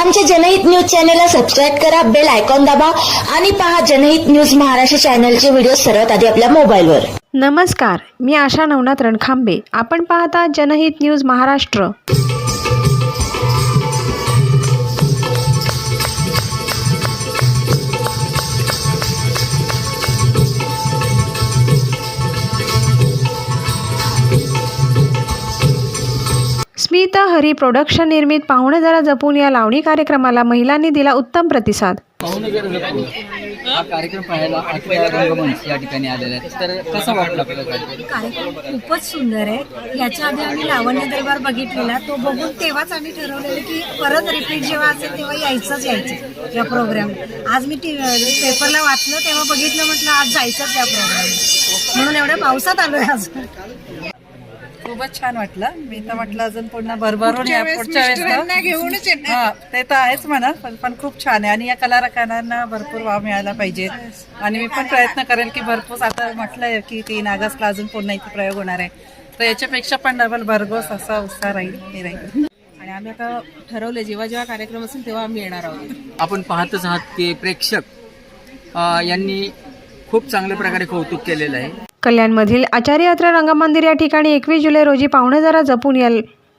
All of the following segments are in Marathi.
आमच्या जनहित न्यूज चॅनेलला सबस्क्राईब करा बेल आयकॉन दाबा आणि पहा जनहित न्यूज महाराष्ट्र चॅनलचे व्हिडिओ सर्वात आधी आपल्या मोबाईलवर. नमस्कार मी आशा नवनाथ रणखांबे. आपण पाहता जनहित न्यूज महाराष्ट्र. स्मित हरी प्रोडक्शन निर्मित पाहुणे जरा जपून या लावणी कार्यक्रमाला महिलांनी दिला उत्तम प्रतिसाद. पाहुणे जर जपून हा कार्यक्रम पाहायला आपल्या रंगमंच या ठिकाणी आलेला आहे तर कसा वाटला आपल्याला कार्यक्रम कार्यक्रम खूपच सुंदर आहे. याच्या आधी आम्ही लावण्य दरबार बघितलेला. तो बघून तेव्हाच आम्ही ठरवलेलं की परत रिपीट जेव्हा असेल तेव्हा यायचंच यायचं या प्रोग्राम आज मी टी पेपरला वाचलं तेव्हा बघितलं म्हटलं आज जायचंच या प्रोग्राम म्हणून एवढ्या पावसात आलोय आज. खूपच छान वाटलं. मी तर म्हटलं अजून पुन्हा भरभरून या पुढच्या वेळेस घेऊनच हा ते तर आहेच म्हणा पण पण खूप छान आहे. आणि या कलाकारांना भरपूर वाव मिळाला पाहिजे. आणि मी पण प्रयत्न करेन की भरपूर आता म्हटलंय की तीन ऑगस्टला अजून पुन्हा इथे प्रयोग होणार आहे. तर याच्यापेक्षा पण डबल भरघोस असा उत्साह राहील मी राहील. आणि आम्ही आता ठरवलं जेव्हा जेव्हा कार्यक्रम असेल तेव्हा आम्ही येणार आहोत. आपण पाहतच आहात की प्रेक्षक अ, यांनी खूप चांगल्या प्रकारे कौतुक केलेलं आहे. कल्याणमधील आचार्य यात्रा रंगमंदिर या ठिकाणी एकवीस जुलै रोजी पाहुणे जपून या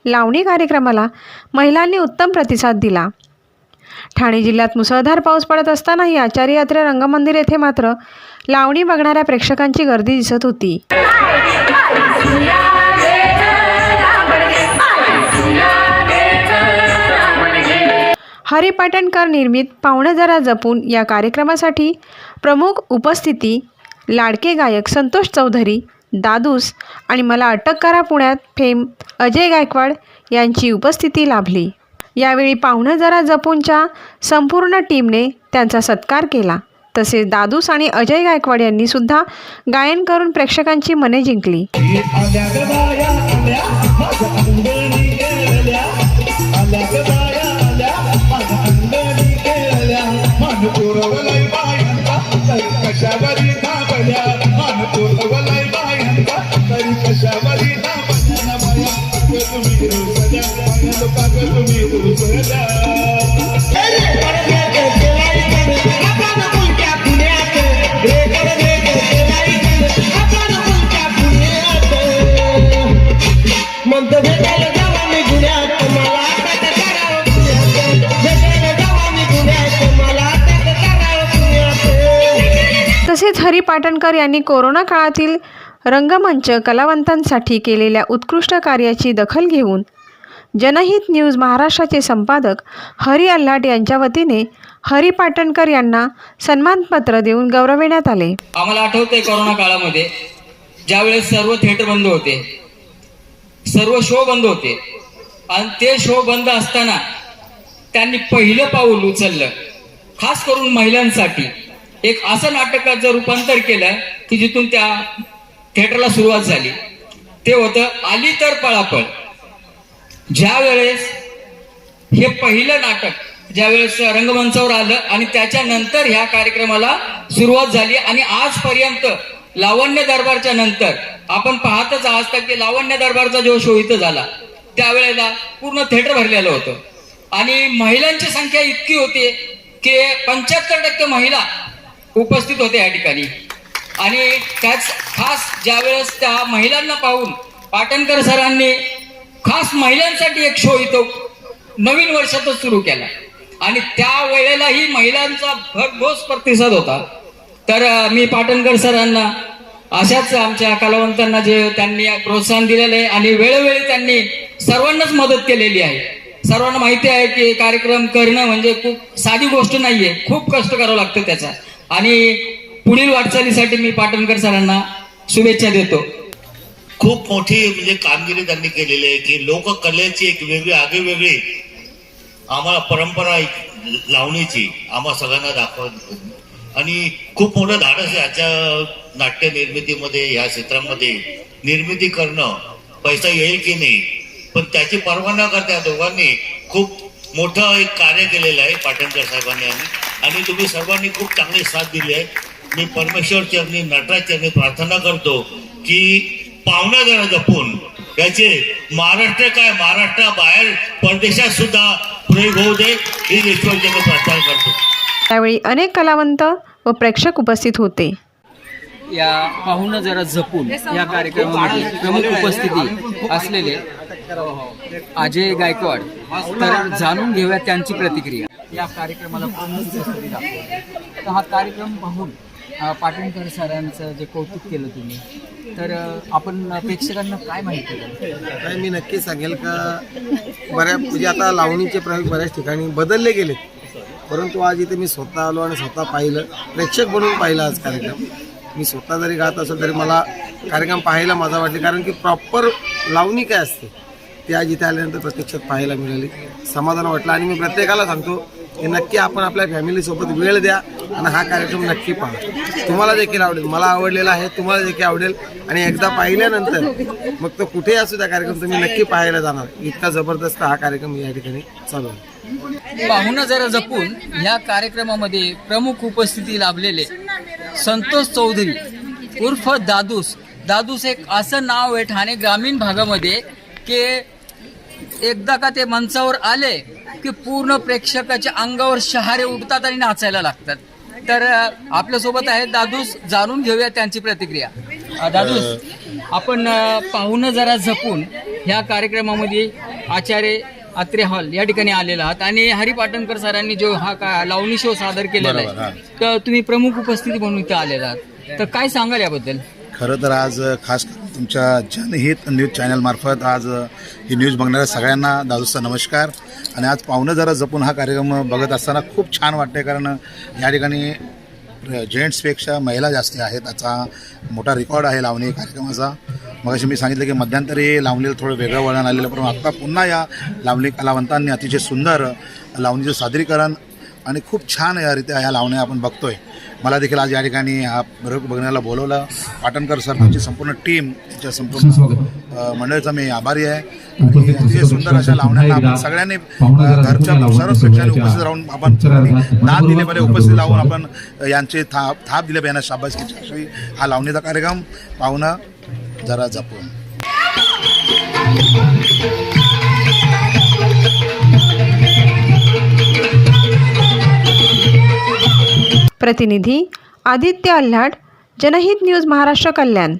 लावणी कार्यक्रमाला महिलांनी उत्तम प्रतिसाद दिला. ठाणे जिल्ह्यात मुसळधार पाऊस पडत असतानाही आचार्य यात्रा रंगमंदिर येथे मात्र लावणी बघणाऱ्या प्रेक्षकांची गर्दी दिसत होती. हरी पाटणकर निर्मित पाहुणे जपून या कार्यक्रमासाठी प्रमुख उपस्थिती लाडके गायक संतोष चौधरी दादूस आणि मला अटक करा पुण्यात फेम अजय गायकवाड यांची उपस्थिती लाभली. यावेळी पाहुणं जरा जपूनच्या संपूर्ण टीमने त्यांचा सत्कार केला. तसेच दादूस आणि अजय गायकवाड यांनी सुद्धा गायन करून प्रेक्षकांची मने जिंकली. तसेच हरी पाटणकर यांनी कोरोना काळातील रंगमंच कलावंतांसाठी केलेल्या उत्कृष्ट कार्याची दखल घेऊन जनहित न्यूज महाराष्ट्राचे संपादक हरी अल्हाट यांच्या वतीने हरी पाटणकर यांना सन्मानपत्र देऊन गौरविण्यात आले. आम्हाला आठवतंय कोरोना काळामध्ये ज्यावेळेस सर्व थिएटर बंद होते सर्व शो बंद होते. आणि ते शो बंद असताना त्यांनी पहिलं पाऊल उचललं. खास करून महिलांसाठी. एक असं नाटकाचं रूपांतर केलं की जिथून त्या थिएटरला सुरुवात झाली. ते होतं आली तर पळापळ. ज्या वेळेस हे पहिलं नाटक ज्यावेळेस रंगमंचावर आलं आणि त्याच्यानंतर ह्या कार्यक्रमाला सुरुवात झाली आणि आजपर्यंत लावण्य दरबारच्या नंतर आपण पाहतच आहात की लावण्य दरबारचा जो शो इथं झाला त्यावेळेला पूर्ण थिएटर भरलेलं होतं. आणि महिलांची संख्या इतकी होती की पंच्याहत्तर टक्के महिला उपस्थित होत्या या ठिकाणी. आणि त्याच खास ज्यावेळेस त्या महिलांना पाहून पाटणकर सरांनी खास महिलांसाठी एक शो इथं नवीन वर्षातच सुरू केला. आणि त्या वेळेलाही महिलांचा भरघोस प्रतिसाद होता. तर मी पाटणकर सरांना अशाच आमच्या कलावंतांना जे त्यांनी प्रोत्साहन दिलेलं आहे आणि वेळोवेळी त्यांनी सर्वांनाच मदत केलेली आहे. सर्वांना माहिती आहे की कार्यक्रम करणं म्हणजे खूप साधी गोष्ट नाहीये. खूप कष्ट करावं लागतं त्याचा. आणि पुढील वाटचालीसाठी मी पाटणकर सरांना शुभेच्छा देतो. खूप मोठी म्हणजे कामगिरी त्यांनी केलेली आहे की लोककलेची एक वेगळी आगळीवेगळी आम्हाला परंपरा एक लावणीची आम्हा सगळ्यांना दाखवत आणि खूप मोठं धाडस आहे आजच्या नाट्य निर्मितीमध्ये ह्या क्षेत्रामध्ये. निर्मिती करणं पैसा येईल की नाही पण त्याची पर्वा न करता दोघांनी खूप मोठं एक कार्य केलेलं आहे पाटणकर साहेबांनी आणि आणि तुम्ही सर्वांनी खूप चांगली साथ दिली आहे. मी परमेश्वर चरणी नटराज चरणी प्रार्थना करतो की पाहुणा जरा जपून याचे महाराष्ट्र काय महाराष्ट्राबाहेर परदेशात सुद्धा प्रयोग होऊ दे ही ईश्वरचंद्र प्रार्थना करतो. त्यावेळी अनेक कलावंत व प्रेक्षक उपस्थित होते. या पाहुणं जरा जपून या कार्यक्रमामध्ये प्रमुख उपस्थिती असलेले अजय गायकवाड तर जाणून घेऊया त्यांची प्रतिक्रिया. या कार्यक्रमाला प्रमुख उपस्थिती. तर हा कार्यक्रम पाहून पाटणकर सरांचं जे कौतुक केलं तुम्ही तर आपण प्रेक्षकांना काय माहिती नाही मी नक्की सांगेल का बऱ्या म्हणजे आता लावणीचे प्रयोग बऱ्याच ठिकाणी बदलले गेलेत. परंतु आज इथे मी स्वतः आलो आणि स्वतः पाहिलं. प्रेक्षक बनवून पाहिलं आज कार्यक्रम. मी स्वतः जरी गात असेल तरी मला कार्यक्रम पाहायला मजा वाटली. कारण की प्रॉपर लावणी काय असते? ती आज इथे आल्यानंतर प्रत्यक्षात पाहायला मिळाली. समाधान वाटलं. आणि मी प्रत्येकाला सांगतो की नक्की आपण आपल्या फॅमिलीसोबत वेळ द्या आणि हा कार्यक्रम नक्की पहा. तुम्हाला देखील आवडेल. मला आवडलेला आहे तुम्हाला देखील आवडेल. आणि एकदा पाहिल्यानंतर मग तो कुठेही असू त्या कार्यक्रम तुम्ही नक्की पाहायला जाणार. इतका जबरदस्त हा कार्यक्रम या ठिकाणी चालू आहे. पाहुणं जरा जपून ह्या कार्यक्रमामध्ये प्रमुख उपस्थिती लाभलेले संतोष चौधरी उर्फ दादूस. दादूस एक असं नाव आहे ठाणे ग्रामीण भागामध्ये की एकदा का ते मंचावर आले की पूर्ण प्रेक्षकाच्या अंगावर शहारे उठतात आणि नाचायला लागतात. तर आपल्यासोबत आहेत दादूस. जाणून घेऊया त्यांची प्रतिक्रिया. दादूस आपण पाहुणं जरा जपून ह्या कार्यक्रमामध्ये आचार्य आत्रे हॉल या ठिकाणी आलेला आहात. आणि हरी पाटणकर सरांनी जो हा का लावणी शो सादर केलेला आहे तर तुम्ही प्रमुख उपस्थिती म्हणून इथे आलेला आहात. तर काय सांगाल याबद्दल? खरं तर आज खास तुमच्या जनहित न्यूज चॅनलमार्फत आज ही न्यूज बघणाऱ्या सगळ्यांना दादूचा नमस्कार. आणि आज पाहुणं जरा जपून हा कार्यक्रम बघत असताना खूप छान वाटते कारण या ठिकाणी जेंट्सपेक्षा महिला जास्त आहेत. त्याचा मोठा रेकॉर्ड आहे लावणी कार्यक्रमाचा. मग मी सांगितलं की मध्यंतरी लावणीला थोडं वेगळं वळण आलेलं पण आत्ता पुन्हा या लावणी कलावंतांनी अतिशय सुंदर लावणीचं सादरीकरण आणि खूप छान या रीत्या ह्या लावण्या आपण बघतोय. मला देखील आज या ठिकाणी हा प्रयोग बघण्याला बोलवलं. पाटणकर सर त्यांची संपूर्ण टीम त्यांच्या संपूर्ण मंडळीचा मी आभारी आहे. आणि अतिशय सुंदर अशा लावण्यांना आपण सगळ्यांनी घरच्या सर्व प्रेक्षकांनी उपस्थित राहून आपण दाद दिले पाहिजे उपस्थित राहून आपण यांचे थाप थाप दिले पाहिजे शाबासकीची हा लावणीचा कार्यक्रम. पाहुणं जरा जपून. प्रतिनिधी आदित्य अल्हाट जनहित न्यूज महाराष्ट्र कल्याण.